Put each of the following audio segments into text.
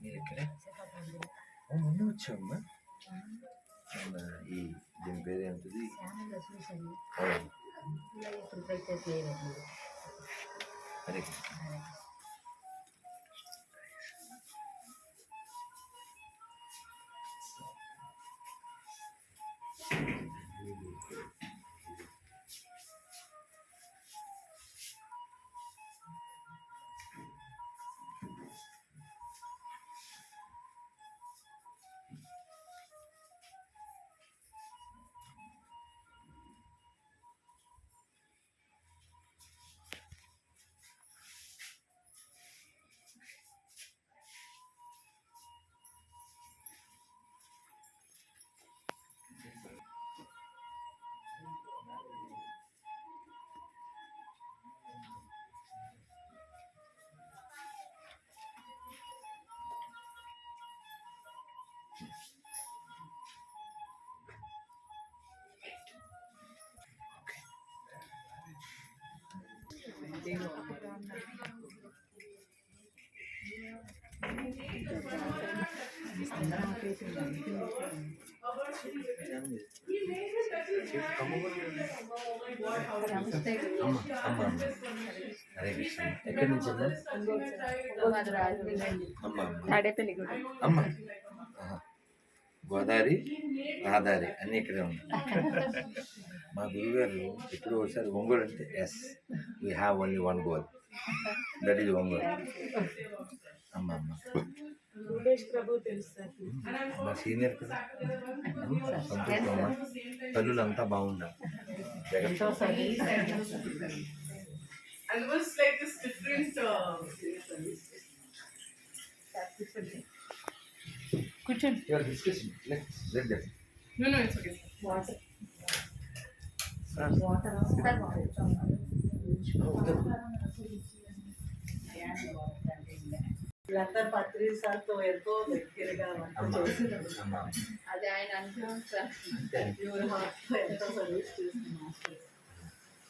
మీరు ఇక్కడే? మొన్న వచ్చామ్మా ఈ దీని పేరు ఏంటిది? అవును. ఎక్కడి నుంచి అమ్మా. గోదావరి రహదారి అన్నీ ఇక్కడే ఉన్నాయి. మా గురుగారు ఎప్పుడు ఒకసారి ఒంగోలు అంటే yes we have only one goal that is Ongole అమ్మ అమ్మ. మా సీనియర్ కదా. అమ్మ, సంతోషం అమ్మ తల్లులు అంతా బాగుండాలి కూర్చోండి discussion let that no, no, it's okay. Latha పత్రిసార్తో ఎంతో దగ్గరగా అది ఆయన అనుభవం సార్ ఎంతో సర్వీస్ మాస్టర్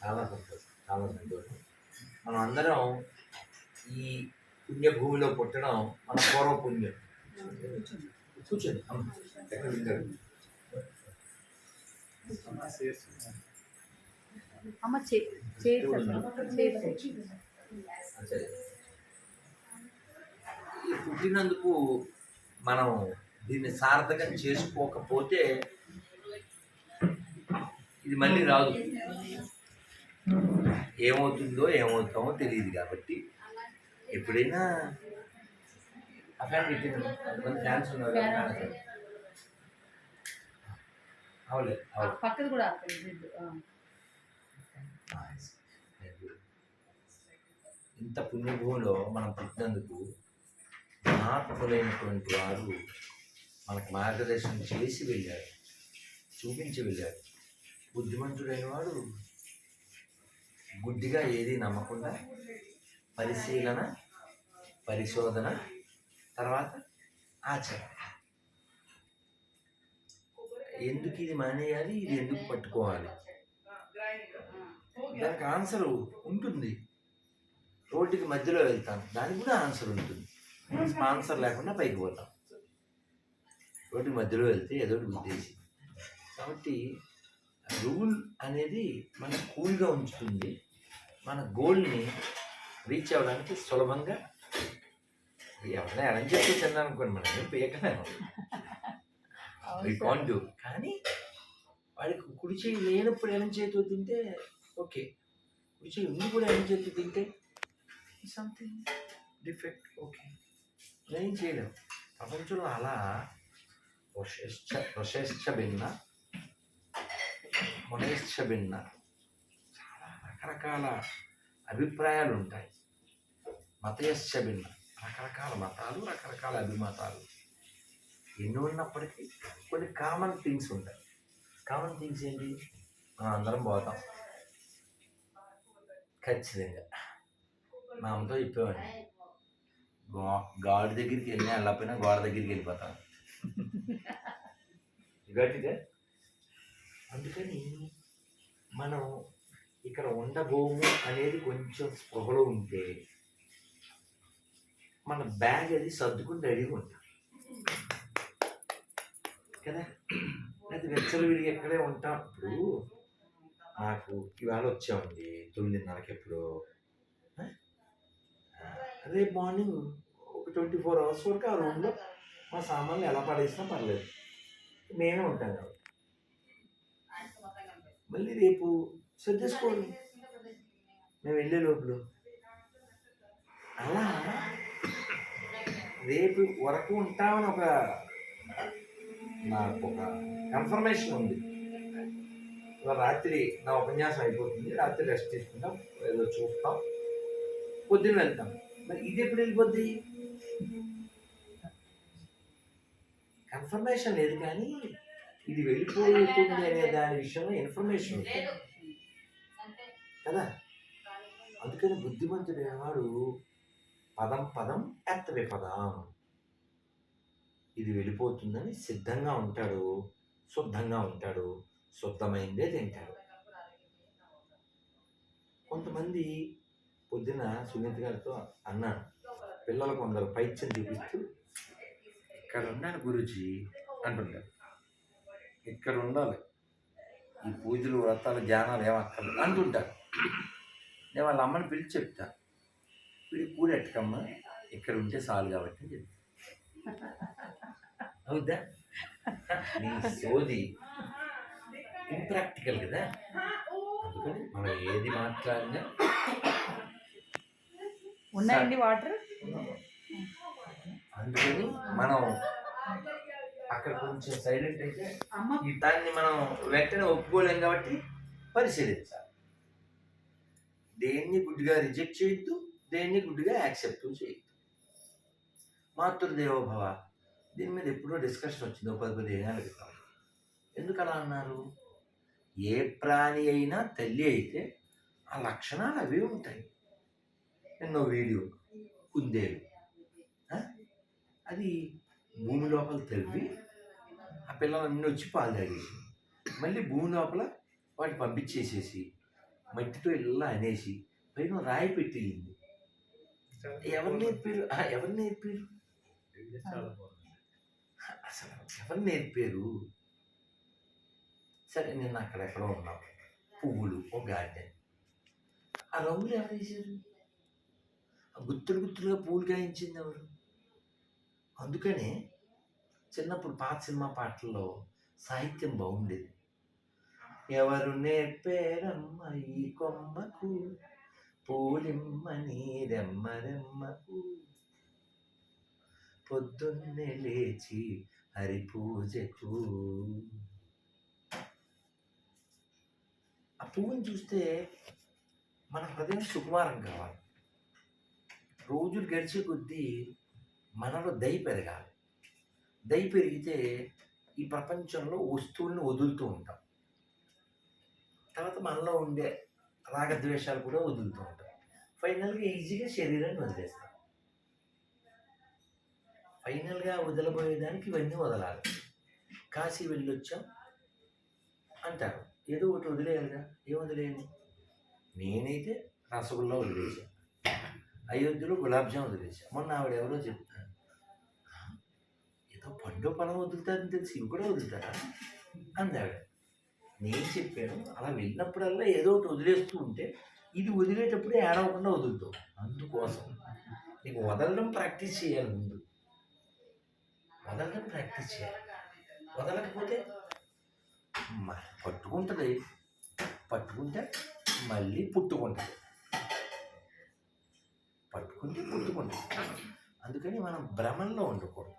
చాలా సంతోషం చాలా సంతోషం మనం అందరం ఈ పుణ్యభూమిలో పుట్టడం మన పూర్వ పుణ్యం కూర్చోండి. ఎక్కడ అమ్మ చే చేసి పుట్టినందుకు మనం దీన్ని సార్థకం చేసుకోకపోతే ఇది మళ్ళీ రాదు. ఏమవుతుందో ఏమవుతామో తెలియదు కాబట్టి ఎప్పుడైనా ఆ ఫ్యాన్ పెట్టింది కొంతమంది ఫ్యాన్స్ ఉన్నారు కదా, ఫ్యాన్ అసలు. అవులే అవును పక్కది కూడా ఆపండి. ఆ. ఇంత పుణ్యభూమిలో మనం పుట్టినందుకు మహాత్ములైనటువంటి వారు మనకు మార్గదర్శనం చేసి వెళ్ళారు చూపించి వెళ్ళారు. బుద్ధిమంతుడైన వాడు గుడ్డిగా ఏది నమ్మకుండా పరిశీలన పరిశోధన తర్వాత ఆచరణ. ఎందుకు ఇది మానేయాలి? ఇది ఎందుకు పట్టుకోవాలి? దానికి ఆన్సర్ ఉంటుంది. రోడ్డుకి మధ్యలో వెళ్తాను. దానికి కూడా ఆన్సర్ ఉంటుంది. స్పాన్సర్ లేకుండా పైకి పోతాం. రోడ్డు మధ్యలో వెళ్తే ఏదో గుద్దేసి కాబట్టి రూల్ అనేది మన కూల్గా ఉంచుతుంది. మన గోల్ని రీచ్ అవ్వడానికి సులభంగా ఎవరైనా చెప్పి తిన్నాను అనుకోండి మనం ఏం పేయకలేము అవును సార్. కాంట్ డూ కానీ వాడికి కుడి చేయి లేనప్పుడు ఎడం చేతితో తింటే ఓకే. కుడి చేయి ఉంది కూడా ఎడం చేతితో తింటే సంథింగ్ డిఫెక్ట్ ఓకే ఏం చేయలేం. ప్రపంచంలో అలా ప్రశస్త ప్రశస్త భిన్న మనశ్చ భిన్న చాలా రకరకాల అభిప్రాయాలు ఉంటాయి. మతయశ్చ భిన్న రకరకాల మతాలు రకరకాల అభిమతాలు. ఎన్ని ఉన్నప్పటికీ కొన్ని కామన్ థింగ్స్ ఉంటాయి. కామన్ థింగ్స్ ఏంటి? మనం అందరం పోతాం. ఖచ్చితంగా. మా అమ్మతో చెప్పేవాడిని. గో గాడి దగ్గరికి వెళ్ళినా వెళ్ళకపోయినా గోడ దగ్గరికి వెళ్ళిపోతాను. గట్టిగా అందుకని మనం ఇక్కడ ఉండబోము అనేది కొంచెం స్పృహలో ఉంటే మన బ్యాగ్ అది సర్దుకుని రెడీగా ఉంటాం. కదా? అది వెచ్చలు విడిగి ఎక్కడే ఉంటాం. ఇప్పుడు నాకు ఇవాళ వచ్చామండి. తొమ్మిదిన్నరకి ఎప్పుడు. రేపు మార్నింగ్ ఒక ట్వంటీ ఫోర్ అవర్స్ వరకు ఆ రూమ్లో మా సామాన్లు ఎలా పడేసినా పర్లేదు. మేమే ఉంటాం కాబట్టి. మళ్ళీ రేపు సర్దేసుకోండి మేము వెళ్ళే లోపల. అలా రేపు వరకు ఉంటామని ఒక నాకు ఒక కన్ఫర్మేషన్ ఉంది. రాత్రి నా ఉపన్యాసం అయిపోతుంది. రాత్రి రెస్ట్ తీసుకుంటాం ఏదో చూస్తాం. పొద్దున్న వెళ్తాం. మరి ఇది ఎప్పుడు వెళ్ళిపోద్ది? కన్ఫర్మేషన్ లేదు కానీ ఇది వెళ్ళిపోతుంది అనే దాని విషయంలో ఇన్ఫర్మేషన్ కదా? అందుకని బుద్ధిమంతుడు వాడు పదం పదం ఎత్తవే పదం. ఇది వెళ్ళిపోతుందని సిద్ధంగా ఉంటాడు. శుద్ధంగా ఉంటాడు. శుద్ధమైందే తింటాడు. కొంతమంది పొద్దున సునీత గారితో అన్నాను పిల్లలు కొందరు పైత్యం చూపిస్తూ ఇక్కడ ఉన్నాను గురుజీ అంటుంటారు ఇక్కడ ఉండాలి. ఈ పూజలు వ్రతాలు ధ్యానాలు ఏమక్కర్లేదు అంటుంటారు. నేను వాళ్ళ అమ్మని పిలిచి చెప్తా. వీడి కూర ఎట్టకమ్మా? ఇక్కడ ఉంటే చాలు కాబట్టి అని చెప్తా. అవుద్దా? నీ సోది ఇంప్రాక్టికల్ కదా. అందుకని మనం ఏది మాట్లాడినా ఉన్నాయండి వాటర్? అందుకని మనం అక్కడ కొంచెం సైలెంట్ అయితే ఈ దాన్ని మనం వెంటనే ఒప్పుకోలేం కాబట్టి పరిశీలించాలి. దేన్ని గుడ్డిగా రిజెక్ట్ చేయొద్దు దేన్ని గుడ్డిగా యాక్సెప్ట్ చేయొద్దు. మాతృదేవోభవ దీని మీద ఎప్పుడో డిస్కషన్ వచ్చింది ఒక పది ఏళ్ళ క్రితం. ఎందుకు అలా అన్నారు? ఏ ప్రాణి అయినా తల్లి అయితే ఆ లక్షణాలు అవే ఉంటాయి. ఎన్నో వీడియో కుందేలు అది భూమి లోపల తవ్వి ఆ పిల్లలన్నీ వచ్చి పాలు తాగేసి మళ్ళీ భూమి లోపల వాటిని పంపించేసేసి మట్టితో ఇలా అనేసి పైన రాయి పెట్టింది ఎవరు నేర్పారు? ఎవరు నేర్పారు? అసలు ఎవరు నేర్పారు? సరే నేను అక్కడెక్కడో ఉన్నాం. పువ్వులు ఒక గార్డెన్. ఆ రంగులు ఎవరు వేసారు గుత్తులు గుత్తులుగా పూలు కాయించింది ఎవరు? అందుకనే చిన్నప్పుడు పాత సినిమా పాటల్లో సాహిత్యం బాగుండేది. ఎవరు నేర్పేరమ్మ ఈ కొమ్మకు? పూలిమ్మ రెమ్మ రెమ్మకు? పొద్దున్నే లేచి హరి పూజకు ఆ పువ్వుని చూస్తే మన హృదయం సుకుమారం కావాలి. రోజులు గడిచే కొద్దీ మనలో దయ పెరగాలి. దయ పెరిగితే ఈ ప్రపంచంలో వస్తువుల్ని వదులుతూ ఉంటాం. తర్వాత మనలో ఉండే రాగద్వేషాలు కూడా వదులుతూ ఉంటాం. ఫైనల్గా ఈజీగా శరీరాన్ని వదిలేస్తాం. ఫైనల్గా వదలబోయేదానికి ఇవన్నీ వదలాలి. కాశీ వెళ్ళొచ్చాం అంటారు. ఏదో ఒకటి వదిలేయాలిగా. ఏం వదిలేయండి నేనైతే రసగుల్లా వదిలేసాను అయోధ్యలో గులాబ్ జామ్ వదిలేసాను మొన్న ఆవిడ ఎవరో చెప్తాను ఏదో పండు పొలం వదులుతారని తెలిసి ఇవి కూడా వదులుతారా? అంది ఆవిడ నేను చెప్పాను అలా వెళ్ళినప్పుడల్లా ఏదో ఒకటి వదిలేస్తూ ఉంటే ఇది వదిలేటప్పుడు ఏడవకుండా వదులుతావు. అందుకోసం నీకు వదలడం ప్రాక్టీస్ చేయాలి ముందు. వదలడం ప్రాక్టీస్ చేయాలి. వదలకపోతే మ- పట్టుకుంటుంది. పట్టుకుంటే మళ్ళీ పుట్టుకుంటుంది. పట్టుకుంటే కొట్టుకుంటాం అందుకని మనం భ్రమంలో ఉండకూడదు.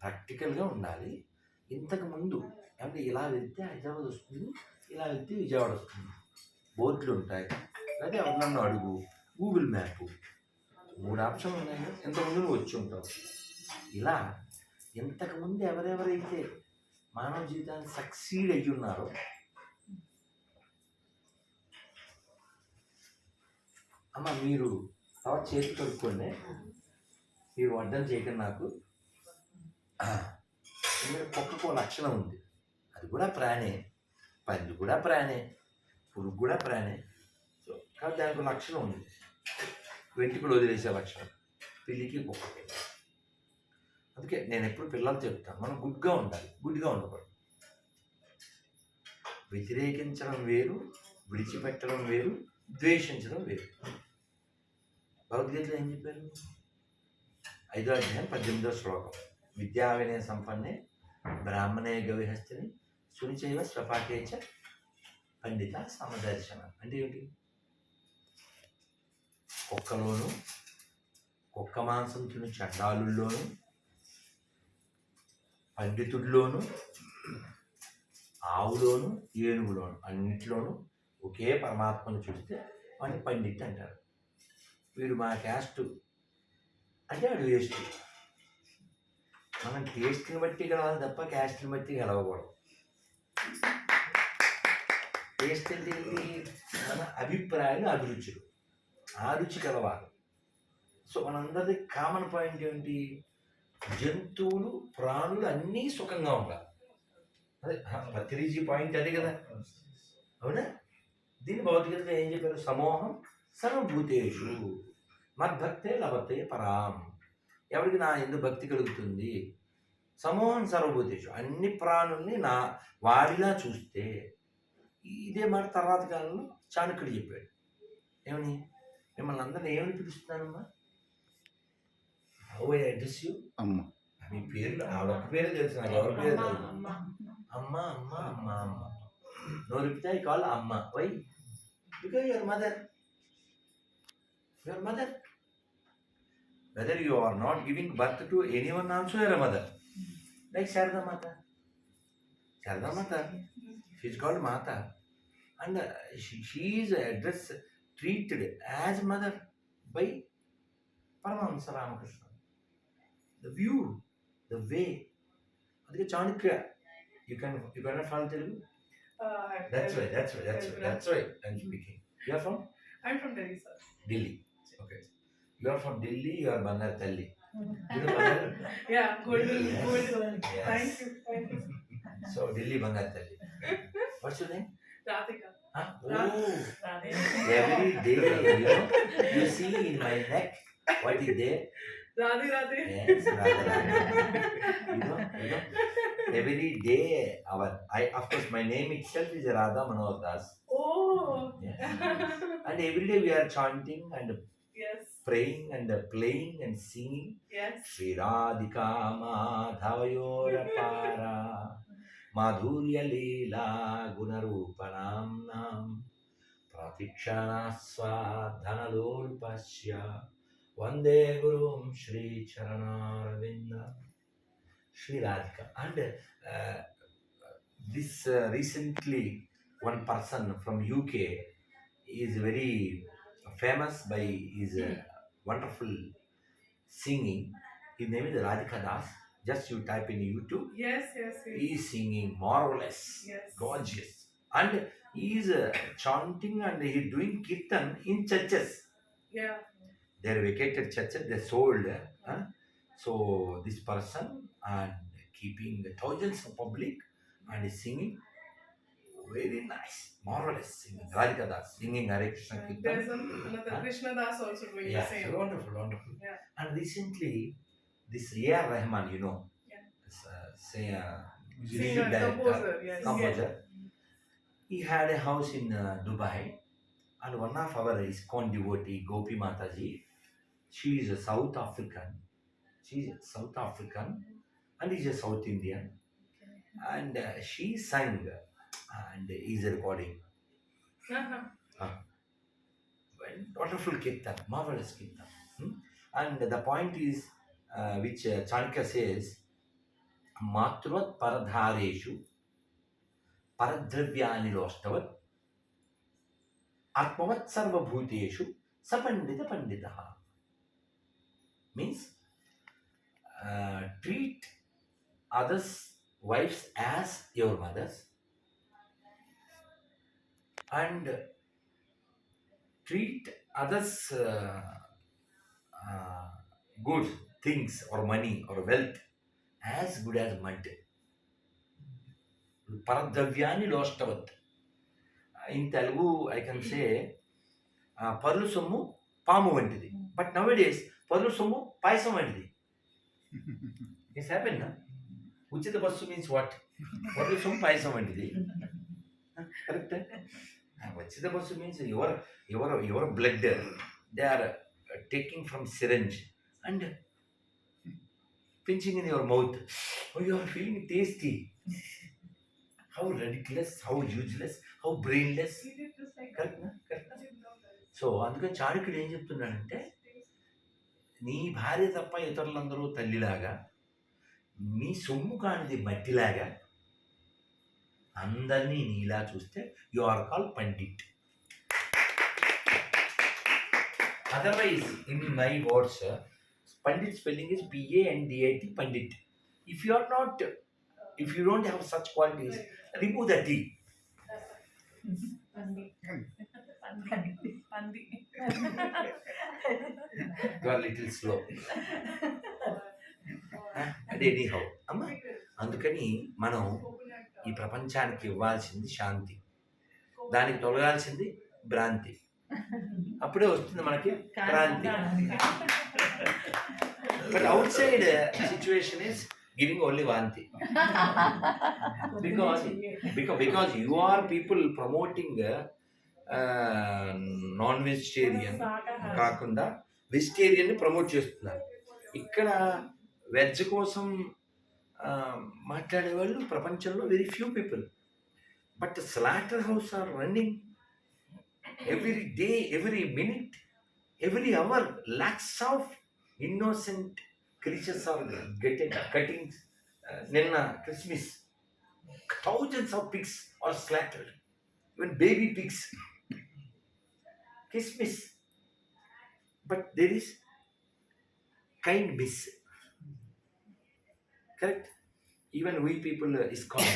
ప్రాక్టికల్గా ఉండాలి. ఇంతకుముందు అంటే ఇలా వెళ్తే హైదరాబాద్ వస్తుంది ఇలా వెళ్తే విజయవాడ వస్తుంది. బోర్డులు ఉంటాయి. లేదా ఎవరినన్నా అడుగు. Google map. మూడు ఆప్షన్లు ఉన్నాయి. ఇంతకుముందు నువ్వు వచ్చి ఉంటావు. ఇలా ఇంతకుముందు ఎవరెవరైతే మానవ జీవితాన్ని సక్సీడ్ అయ్యి ఉన్నారో అమ్మ మీరు తర్వాత చేతి కడుక్కోండి. మీరు వడ్డం చేయకండి నాకు. కుక్కకు లక్షణం ఉంది. అది కూడా ప్రాణే. పంది కూడా ప్రాణే. పురుగు కూడా ప్రాణే. సో కాబట్టి దానికి ఒక లక్షణం ఉంది. వెంట్రుకలు వదిలేసే లక్షణం. పిల్లికి కుక్కకి అందుకే నేను ఎప్పుడు పిల్లలు చెప్తాను మనం గుడ్గా ఉండాలి గుడ్గా ఉండకూడదు. వ్యతిరేకించడం వేరు విడిచిపెట్టడం వేరు ద్వేషించడం వేరు. భగవద్గీతలో ఏం చెప్పారు? ఐదో అధ్యాయం పద్దెనిమిదో శ్లోకం. విద్యా వినయ సంపన్నే బ్రాహ్మణే గవిహస్తిని సునిచైవ స్వపాఠేచ పండిత సమదర్శన. అంటే ఏంటి? కుక్కలోను కుక్క మాంసం తిని చండాలుల్లోను పండితుల్లోను ఆవులోను ఏనుగులోను అన్నింటిలోనూ ఒకే పరమాత్మను చూస్తే వాడిని పండిట్ అంటారు. వీడు మా క్యాస్ట్ అంటే వాడు వేస్ట్. మనం టేస్ట్ని బట్టి గెలవాలి తప్ప క్యాస్ట్ని బట్టి గెలవకూడదు. టేస్ట్ అంటే మన అభిప్రాయాలు అభిరుచులు ఆ రుచి కలవాలి సో మనందరిది కామన్ పాయింట్ ఏంటి? జంతువులు ప్రాణులు అన్నీ సుఖంగా ఉండాలి. అదే పత్రిజీ పాయింట్ అదే కదా. అవునా? దీని భౌతికతలో ఏం చెప్పారు? సమూహం సర్వభూతేషు. మద్భక్తే లభతే పరాం. ఎవరికి నా ఎందు భక్తి కలుగుతుంది? సమూహం సర్వభూతేషు. అన్ని ప్రాణుల్ని నా వాడిలా చూస్తే. ఇదే మాట తర్వాత కాలంలో చాణక్యుడు చెప్పాడు. ఏమని? మిమ్మల్ని అందరిని ఏమని పిలుస్తున్నానమ్మా హౌ ఐ అడ్రస్ యూ అమ్మ. మీ పేర్లు ఆవిడ ఒక్క పేరే తెలుసు నాకు ఎవరి పేరు అమ్మ, తెలుసు అమ్మ. అమ్మ అమ్మ అమ్మ అమ్మ. నోరిపితే ఐ కాల్ అమ్మ. Why because your mother your mother whether you are not giving birth to anyone also your mother. Like Sharda Mata. Sharda Mata, she is called Mata. And uh, she, she is addressed, treated as mother by Paramahamsa Ramakrishna. The view, the way. ಅದಕ್ಕೆ Chanakya you You you can fall Telugu That's right, that's right, that's right, that's right. I'm speaking. You are from? I'm from Delhi, sir. Delhi. Okay. You are from Delhi, you are Bangar Telly. You know Bangar? Yeah, golden, Yes. golden. Yes. Thank you, thank you. So Delhi Bangar Telly. What's your name? Radhika. Huh? Oh, Radhe. every day, you know, you see in my neck, what is there? Radhe, Radhe. Yes, Radha Radha. You know, you know, every day, our, I, of course, my name itself is Radha Manohar Das. Oh. Yes. And every day we are chanting and yes, praying and playing and singing. Yes. Sri Radhika Madhavyorapara Madhurya Leela Gunarupanam Nam Pratikshana Vande Gurum Sri Charanaravinda Sri Radhika. And uh, this uh, recently, one person from UK is very famous by his. Uh, hmm wonderful singing. His name is Radhika Das. Just you type in YouTube. Yes, yes, yes. He is singing marvelous, yes. gorgeous. And he is uh, chanting and he is doing kirtan in churches. Yeah. They are vacated churches, they sold. Uh, huh? So this person and keeping the thousands of public and is singing very nice, marvelous singing. Radhika Das singing Hare Krishna And kirtan. There's another Huh? Krishna Das also doing Yeah, the same. wonderful, wonderful. Yeah. And recently, this A.R. Rahman, you know, Yeah. this, uh, say, uh, Singer, music director, composer, yes. composer. He had a house in uh, Dubai, and one of our ISKCON devotee, Gopi Mataji, she is a South African. She is South African, and is a South Indian, and uh, she sang, and he's recording. Uh-huh. Uh, Wonderful kirtan, marvelous kirtan. Hmm? And the point is, uh, which uh, Chanakya says, matruvat paradhareshu paradhavyani loshtavat आत्मवत् Sapandita Panditaha. Means, uh, treat others' wives as your mothers. And treat others good things are money are wealth as good as as పరద్రవ్యాన్ని లోష్టవత్. In Telugu I can say పరులు సొమ్ము పాము వంటిది. But now days పదులు సొమ్ము పాయసం వంటిది. It's happen ఉచిత బస్సు మీన్స్ వాట్? పదులు సొమ్ము పాయసం వంటిది. కరెక్ట్ వచ్చిన bus means your your your blood they are taking from syringe and pinching in your mouth you are feeling tasty how ridiculous how useless how brainless so అందుకని చాడుకుడు ఏం చెప్తున్నాడంటే నీ భార్య తప్ప ఇతరులందరూ తల్లిలాగా మీ సొమ్ము కానిది మట్టిలాగా అందరినీ నీలా చూస్తే you are call pandit. Otherwise in my words pandit spelling is P A N D I T pandit. If you are not if you don't have such qualities remove the R little slow అది anyhow అమ్మా అందుకని మనం ఈ ప్రపంచానికి ఇవ్వాల్సింది శాంతి. దానికి తొలగాల్సింది భ్రాంతి. అప్పుడే వస్తుంది మనకి Kranti. But outside situation is giving only వాంతి because because because you are people promoting non vegetarian కాకుండా వెజిటేరియన్ ప్రమోట్ చేస్తున్నారు. ఇక్కడ వెజ్ కోసం మాట్లాడే వాళ్ళు ప్రపంచంలో very few people but slaughter house are running every day every minute every hour lakhs of innocent creatures are getted cutting నిన్న Christmas thousands of pigs are slaughtered even baby pigs Christmas but there is kindness correct even we people uh, is called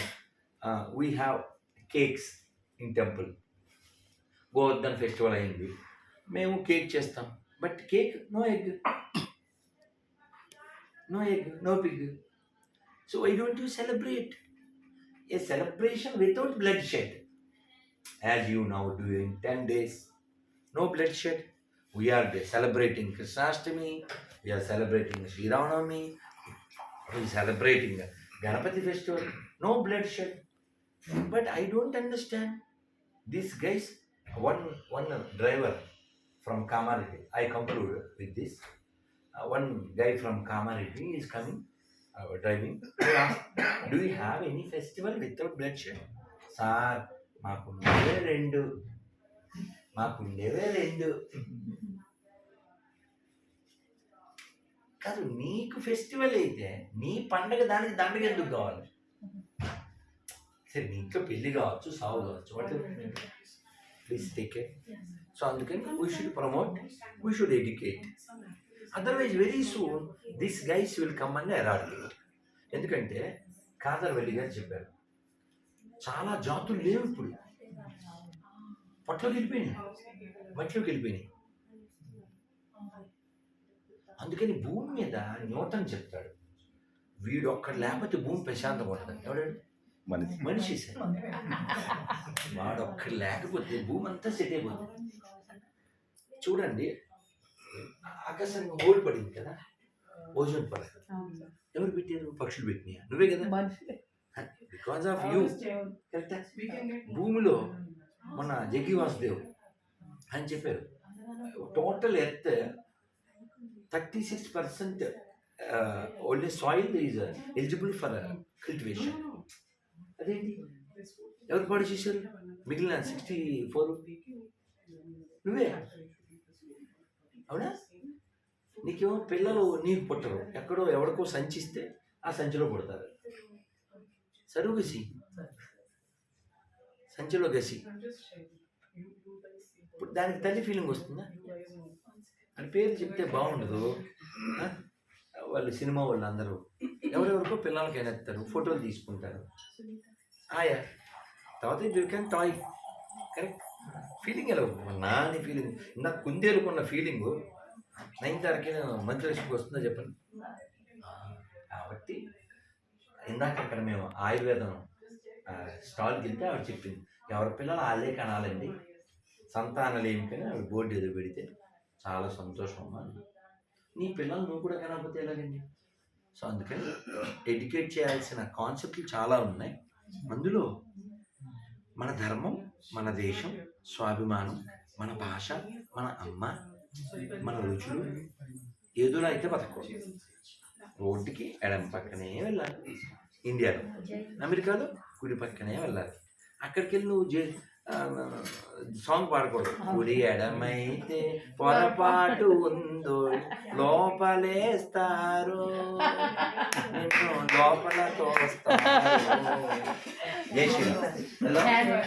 uh, we have cakes in temple Govardhan festival అయింది మేము cake చేస్తాం but cake no egg no egg no pig so why don't you celebrate a celebration without bloodshed as you now doing ten days no bloodshed. We are celebrating Krishnastami, we are celebrating Sri Ramanavami, we are celebrating Ganapati festival, no bloodshed. But I don't understand these guys. One one driver from Kamaridi, I conclude with this. Uh, one guy from Kamaridi is coming, uh, driving. I asked, Do you have any festival without bloodshed? Sir మాకు ఉండేవే రెండు మాకు ఉండేవే రెండు కాదు నీకు festival అయితే నీ పండగ దానికి దండగ ఎందుకు కావాలి? సరే నీ ఇంట్లో పెళ్ళి కావచ్చు సాగు కావచ్చు what please take care so అందుకని we should promote we should educate otherwise very soon this guys will come and eradicate ఎందుకంటే కాదర్ వెళ్ళి గారు చెప్పారు చాలా జాతులు లేవు ఇప్పుడు. పొట్టలోకి వెళ్ళిపోయినాయి మట్టిలోకి వెళ్ళిపోయినాయి. అందుకని భూమి మీద న్యూటన్ చెప్తాడు. వీడు ఒక్కడు లేకపోతే భూమి ప్రశాంతం ఉంటుంది. ఎవడాడు? మనిషి. మనిషి సార్. వాడు ఒక్కడు లేకపోతే భూమి అంతా సెట్ అయిపోతుంది చూడండి ఆకాశానికి హోల్ పడింది కదా ఓజోన్ పొర ఎవరు పెట్టారు? పక్షులు పెట్టినాయా? నువ్వే కదా? మనిషి. బికాస్ ఆఫ్ యూ కరెక్టా భూమిలో మన జగ్గి వాసుదేవ్ అని చెప్పారు. Total earth thirty six percent only soil is eligible for cultivation అదేంటి ఎవరు పాడు చేశారు మిగిలిన సిక్స్టీ ఫోర్ నువ్వే అవునా నీకేమో పిల్లలు నీకు పుట్టరు ఎక్కడో ఎవరికో సంచిస్తే ఆ సంచిలో పుడతారు సరువు గసి సంచిలో గసి. ఇప్పుడు దానికి తల్లి ఫీలింగ్ వస్తుందా. అని పేరు చెప్తే బాగుండదు? వాళ్ళు సినిమా వాళ్ళు అందరూ. ఎవరెవరికో పిల్లలకి ఎనెత్తారు ఫోటోలు తీసుకుంటారు. ఆయా. తర్వాత you can toy correct. Feeling ఎలా ఉంది మా నాని ఫీలింగ్. నాకు కుందేలుకున్న ఫీలింగ్. నైన్ తారీఖున మంత్రిలక్ష్మికి వస్తుందో చెప్పండి. కాబట్టి ఇందాక అక్కడ మేము ఆయుర్వేదం స్టాల్కి వెళ్తే ఆవిడ చెప్పింది. ఎవరి పిల్లలు వాళ్ళే కనాలండి. సంతానాలు ఏమి కానీ ఆవిడ బోర్డు ఎదురు పెడితే చాలా సంతోషం అమ్మా. నీ పిల్లలు నువ్వు కూడా కనకపోతే ఎలాగండి? సో అందుకని ఎడ్యుకేట్ చేయాల్సిన కాన్సెప్ట్లు చాలా ఉన్నాయి. అందులో మన ధర్మం మన దేశం స్వాభిమానం మన భాష మన అమ్మ మన రుచులు ఏదోలా అయితే బతకూడదు రోడ్డుకి ఎడం పక్కనే వెళ్ళాలి. ఇండియాలో అమెరికాలో కుడి పక్కనే వెళ్ళాలి. అక్కడికి వెళ్ళి నువ్వు జే సాంగ్ పాడకూడదు. కుడి ఎడమైతే పొరపాటు ఉందో లోపలేస్తారు. లోపల తోస్తారు. జై శ్రీరామ్.